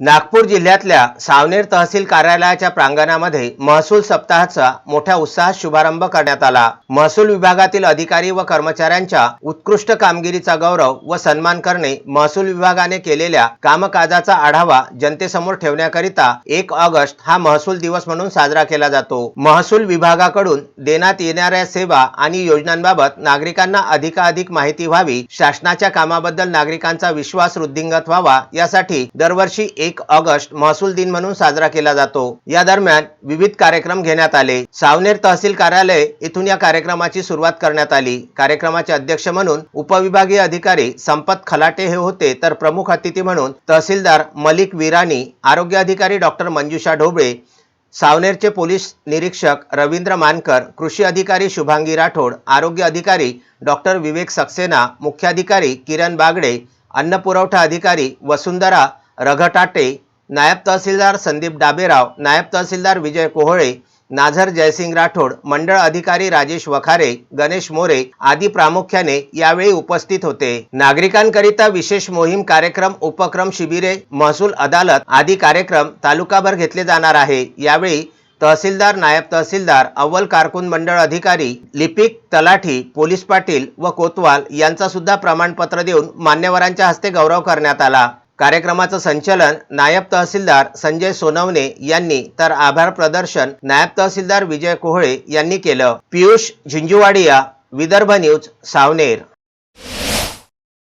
नागपूर जिल्ह्यातल्या सावनेर तहसील कार्यालयाच्या प्रांगणामध्ये महसूल सप्ताहाचा मोठ्या उत्साहात शुभारंभ करण्यात आला. महसूल विभागातील अधिकारी व कर्मचाऱ्यांच्या उत्कृष्ट कामगिरीचा गौरव व सन्मान करणे महसूल विभागाने केलेल्या कामकाजाचा आढावा जनतेसमोर ठेवण्याकरिता एक ऑगस्ट हा महसूल दिवस म्हणून साजरा केला जातो. महसूल विभागाकडून देण्यात येणाऱ्या सेवा आणि योजनांबाबत नागरिकांना अधिकाधिक माहिती व्हावी शासनाच्या कामाबद्दल नागरिकांचा विश्वास वृद्धिंगत व्हावा यासाठी दरवर्षी एक ऑगस्ट महसूल दिन म्हणून साजरा केला जातो. या दरम्यान विविध कार्यक्रम घेण्यात आले. सावनेर तहसील कार्यालय येथून या कार्यक्रमाची सुरुवात करण्यात आली. कार्यक्रमाचे अध्यक्ष म्हणून उपविभागीय अधिकारी संपत खलाटे हे होते तर प्रमुख अतिथी म्हणून तहसीलदार मलिक विराणी आरोग्य अधिकारी डॉक्टर मंजुषा ढोबळे सावनेरचे पोलीस निरीक्षक रवींद्र मानकर कृषी अधिकारी शुभांगी राठोड आरोग्य अधिकारी डॉक्टर विवेक सक्सेना मुख्याधिकारी किरण बागडे अन्न पुरवठा अधिकारी वसुंधरा रघटाटे नायब तहसीलदार संदीप डाबेराव नायब तहसीलदार विजय कोहळे नाझर जयसिंग राठोड मंडळ अधिकारी राजेश वखारे गणेश मोरे आदी प्रामुख्याने यावेळी उपस्थित होते. नागरिकांकरिता विशेष मोहीम कार्यक्रम उपक्रम शिबिरे महसूल अदालत आदी कार्यक्रम तालुकाभर घेतले जाणार आहे. यावेळी तहसीलदार नायब तहसीलदार अव्वल कारकून मंडळ अधिकारी लिपिक तलाठी पोलीस पाटील व कोतवाल यांचा सुद्धा प्रमाणपत्र देऊन मान्यवरांच्या हस्ते गौरव करण्यात आला. कार्यक्रमाचं संचलन नायब तहसीलदार संजय सोनवणे यांनी तर आभार प्रदर्शन नायब तहसीलदार विजय कोहळे यांनी केलं. पियुष झिंजुवाडिया विदर्भ न्यूज सावनेर.